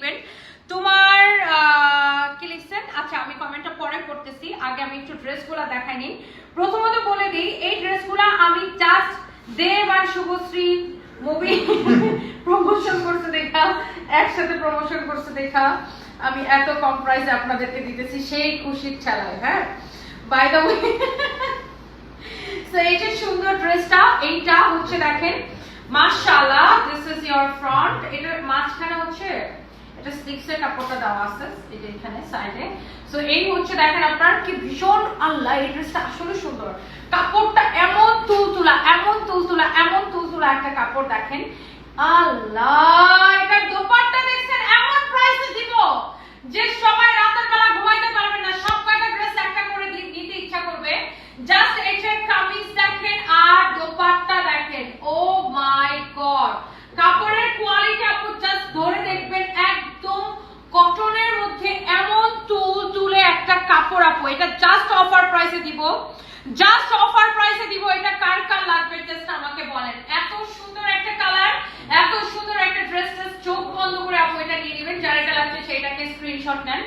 লিখবেন তোমার কি লিখছেন? আচ্ছা আমি কমেন্টটা পরে পড়তেছি। আগে আমি একটু ড্রেসগুলো দেখাই নিই। প্রথমত বলে দিই, এই ড্রেসগুলো আমি জাস্ট দেব আর শুভশ্রী মুভি প্রমোশন করতে দেখা। একসাথে প্রমোশন করতে দেখা। আমি এত কম প্রাইসে আপনাদেরকে দিতেছি, সেই খুশির খেলায় হ্যাঁ? বাই দ্য ওয়ে এই যে সুন্দর ড্রেসটা, এইটা হচ্ছে দেখেন, মাশাআল্লাহ দিস ইজ ইওর ফ্রন্ট এটা মাঝখানে হচ্ছে এটা স্লিপসের কাপড়টা দেওয়া আছে যে এখানে সাইডে সো এই হচ্ছে দেখেন আপনার কি ভীষণ আল্লাহ, এই ড্রেসটা আসলে সুন্দর। কাপড়টা এমন তুলতুলা এমন তুলতুলা এমন তুলতুলা একটা কাপড় দেখেন। আল্লাহ এটা দোপাট্টা দেখছেন এমন প্রাইসে দিব যে সবাই রাতের বেলা ঘুমাইতে পারবে না সব কয়টা ড্রেস একটা করে দি- নিতে ইচ্ছা করবে জাস্ট এটার কামিজ দেখেন আর দোপাট্টা দেখেন ও মাই গড কাপড়ের কোয়ালিটি আপনি জাস্ট ধরে দেখবেন একদম কটনের মধ্যে এমন তুল তুলে একটা কাপড় আপু এটা জাস্ট অফার প্রাইসে দিব। জাস্ট অফার প্রাইসে দিব, এটা কার কার লাগবে জাস্ট আমাকে বলেন। এত সুন্দর একটা কালার এত সুন্দর একটা ড্রেস চোখ বন্ধ করে আপু এটা নিয়ে নেবেন, যার এটা লাগছে সেটাকে স্ক্রিনশট নেন।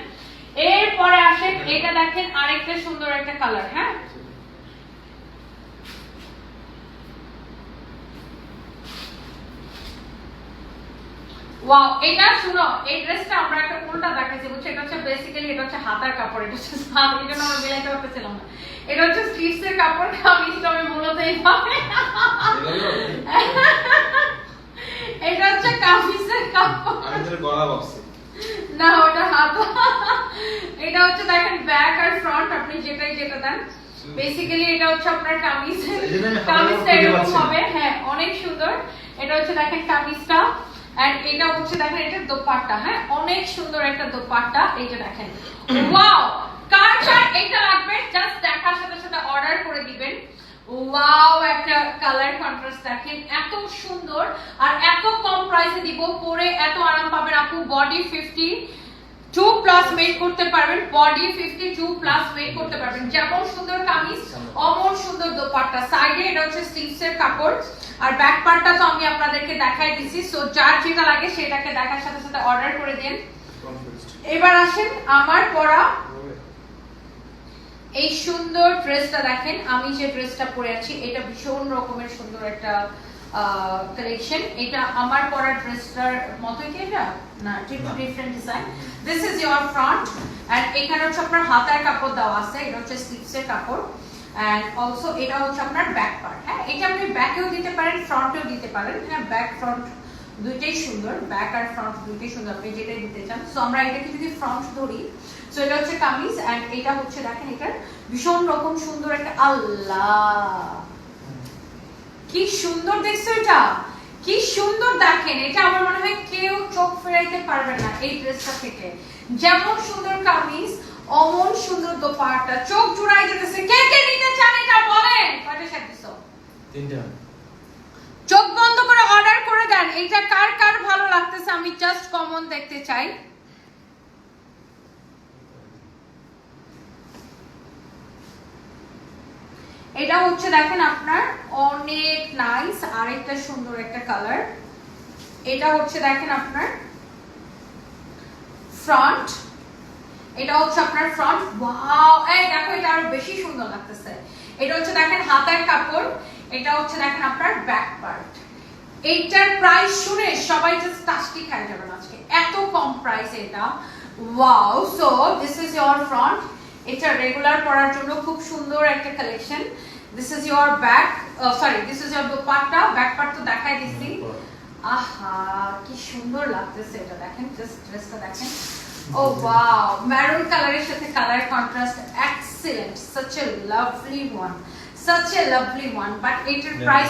এরপরে আসেন, এটা দেখেন আরেকটা সুন্দর একটা কালার হ্যাঁ? ওয়াও এটা শুনো এই ড্রেসটা আমরা একটা উল্টা দেখাচ্ছি বুঝছ? এটা হচ্ছে বেসিক্যালি এটা হচ্ছে হাতার কাপড় এটা হচ্ছে এই জন্য আমরা মিলাইতে পারতেছিলাম না। এটা হচ্ছে স্লিভস এর কাপড় কামিজটা আমি মূলত এইভাবে এটা হচ্ছে কামিজের কাপড়। আমি তোর গলা ভাবছি। না ওটা হাত। এটা হচ্ছে দেখেন ব্যাক আর ফ্রন্ট আপনি যেটাই যেটা দেন। বেসিক্যালি এটা হচ্ছে আপনার কামিজ কামিজটা এরকম হবে। হ্যাঁ অনেক সুন্দর। এটা হচ্ছে দেখেন কামিজটা। এন্ড এটা হচ্ছে দেখেন, এটা দোপাট্টা হ্যাঁ? অনেক সুন্দর একটা দোপাট্টা যে দেখেন। ওয়াও কার কার এটা লাগবে? জাস্ট দেখার সাথে সাথে অর্ডার করে দিবেন। ওয়াও একটা কালার কন্ট্রাস্ট দেখেন, এত সুন্দর। আর এত কম প্রাইসে দিব, পরে এত আরাম পাবেন আপু body fifty two plus make করতে পারবেন body fifty two plus make করতে পারবেন। যেমন সুন্দর কামিজ, অমন সুন্দর দোপাট্টা। সাইডে এটা হচ্ছে স্লিভস কাপড়। আর ব্যাক পার্টটা তো আমি আপনাদেরকে দেখাই দিছি। সো যার যেটা লাগে সেটাকে দেখার সাথে সাথে অর্ডার করে দিন। এবার আসেন আমার পরা এই সুন্দর ড্রেসটা দেখেন। আমি যে ড্রেসটা পরে আছি এটা ভীষণ রকমের সুন্দর একটা কালেকশন এটা আমার পরা ড্রেসটার মতোই কি এটা? না। Different design this is your front and এখানে হচ্ছে আপনার হাতার কাপড় দেওয়া আছে। এটা হচ্ছে স্লিভসের কাপড় এন্ড অলসো এটা হচ্ছে আপনার ব্যাক পার্ট এটা আপনি ব্যাকেও দিতে পারেন ফ্রন্টেও দিতে পারেন। হ্যাঁ ব্যাক ফ্রন্ট দুইটাই সুন্দর। ব্যাক আর ফ্রন্ট দুইটাই সুন্দর। আপনি যেটাই দিতে চান। সো আমরা এটাকে যদি ফ্রন্ট ধরি সো এটা হচ্ছে কামিজ এন্ড এটা হচ্ছে দেখেন এটার ভীষণ রকম সুন্দর একটা আল্লাহ। কি সুন্দর দেখছ এটা? কি সুন্দর দেখেন। এটা আমার মনে হয় কেউ চোখ ফেরাইতে পারবে না এই ড্রেসটা থেকে। যেমন সুন্দর কামিজ, অমন সুন্দর দোপাট্টা। চোখ জুড়াই যেতেছে। কে কে নিতে চান এটা বলেন? কয়টা দিছো? তিনটা। চোখ বন্ধ করে অর্ডার করে দেন। এটা কার কার ভালো লাগতেছে? আমি জাস্ট কমন দেখতে চাই। এটা হচ্ছে দেখেন আপনার অনেক নাইস আরেকটা সুন্দর একটা কালার এটা হচ্ছে দেখেন আপনার ফ্রন্ট এটা হচ্ছে আপনার ফ্রন্ট ওয়াও এই দেখো, এটা আরও বেশি সুন্দর লাগতেছে। এটা হচ্ছে দেখেন হাতের কাপড়। এটা হচ্ছে দেখেন আপনার ব্যাক পার্ট এইটার প্রাইস শুনে সবাই জাস্ট টাস্কি খাই যাবেন আজকে। এত কম প্রাইস এটা। Wow so this is your front এটা রেগুলার পরার জন্য খুব সুন্দর একটা collection this is your back sorry this is your dupatta. Back part তো দেখাই দিচ্ছি। আহা কি সুন্দর লাগতেছে এটা দেখেন জাস্ট ড্রেসটা দেখেন। ও ওয়াও মেরুন কালারের সাথে colour contrast excellent such a lovely one one but এটার Yeah, প্রাইস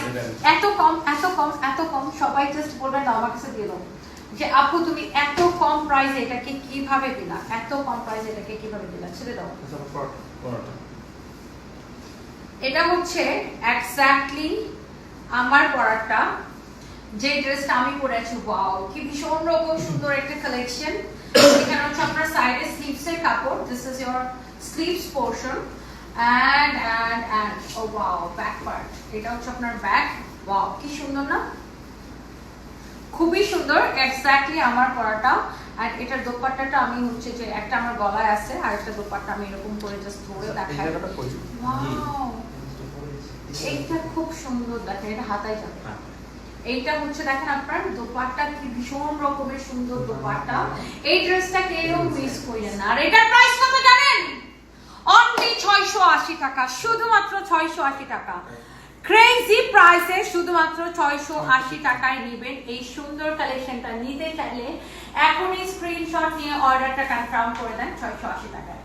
এত কম এত কম এত কম সবাই জাস্ট বলবেন আমার কাছে দিয়ে দাও। যে আপু তুমি এত কম প্রাইসে এটাকে কীভাবে দিলা এত কম প্রাইসে এটাকে কীভাবে দিলা ছেড়ে দাও। এটা হচ্ছে এক্স্যাক্টলি আমার পরাটা। যে ড্রেসটা আমি পরে আছি ওয়াও কি ভীষণ রকম সুন্দর একটা কালেকশন এখানে হচ্ছে আপনার সাইডে স্লিভস এর কাপড়। This is your sleeves portion and and and oh wow এটা হচ্ছে আপনার ব্যাক ওয়াও কি সুন্দর না? খুবই সুন্দর এক্স্যাক্টলি আমার পরাটা আর এটার দোপাট্টাটা আমি হচ্ছে যে একটা আমার গলায় আছে আর একটা দোপাট্টা আমি এরকম করে জাস্ট ধরে দেখাই। এইটা খুব সুন্দর দেখেন এটা হাতায় যাবে। হ্যাঁ। এইটা হচ্ছে দেখেন আপনার দোপাট্টা কি ভীষণ রকমের সুন্দর দোপাট্টা। এই ড্রেসটা কেউ মিস করেন না। আর এটার প্রাইস কত ছয়শো আশি টাকা, শুধুমাত্র ছয়শো আশি টাকা। ক্রেজি প্রাইসে শুধুমাত্র ছয়শো আশি টাকায় নেবেন। এই সুন্দর কালেকশনটা নিতে চাইলে এখনই স্ক্রিনশট নিয়ে অর্ডারটা কনফার্ম করে দেন ছয়শো আশি টাকায়।